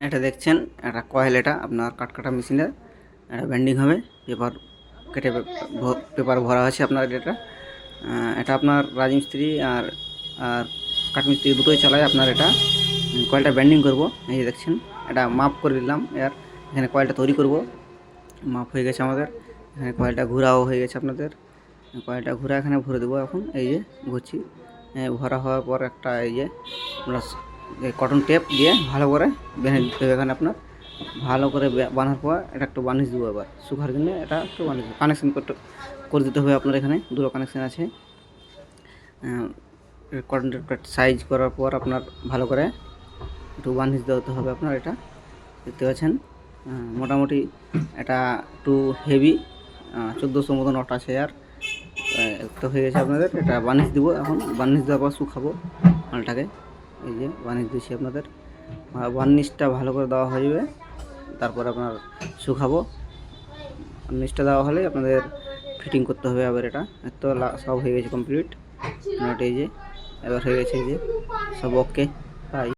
এটা দেখছেন একটা কয়েল এটা, আপনার কাট কাটা মেশিনে, এটা ব্যান্ডিং হবে পেপার কেটে পেপার ভরা আছে আপনার এটা। এটা আপনার রাজমিস্ত্রি আর আর কাঠমিস্ত্রি দুটোই চালায় আপনার এটা। কয়েলটা ব্যান্ডিং করব, এই যে দেখছেন, এটা মাপ করে দিলাম, এর এখানে কয়েলটা তৈরি করব। মাপ হয়ে গেছে আমাদের, এখানে কয়েলটা ঘোরাও হয়ে গেছে আপনাদের। কয়েলটা ঘুরা এখানে ভরে দেবো এখন, এই যে ঘুরছি। ভরা হওয়ার পর একটা, এই যে আমরা স- এই কটন টেপ দিয়ে ভালো করে বেঁধে দিতে হবে এখানে আপনার। ভালো করে বাঁধার পর এটা একটু বানিশ দেবো আবার শুকার জন্য এটা একটু বানিশ কানেকশন করতে করে দিতে হবে আপনার এখানে। দুটো কানেকশন আছে। কটন টেপটা সাইজ করার পর আপনার ভালো করে একটু বানিশ দিতে হবে আপনার এটা। দেখতে পাচ্ছেন? মোটামুটি এটা একটু হেভি চোদ্দোশো মতো নট আছে আর। তো হয়ে গেছে আপনাদের। এটা বানিশ দিব এখন। বানিশ দেওয়ার পর শুকাবো মালটাকে। এই যে বানিশ দিচ্ছি আপনাদের। বার্নিশটা ভালো করে দেওয়া হয়ে যাবে। তারপর আপনার শুকাবো। বার্নিশটা দেওয়া হলে আপনাদের ফিটিং করতে হবে আবার এটা। তো সব হয়ে গেছে কমপ্লিট নট এই যে এবার হয়ে গেছে এই যে। সব ওকে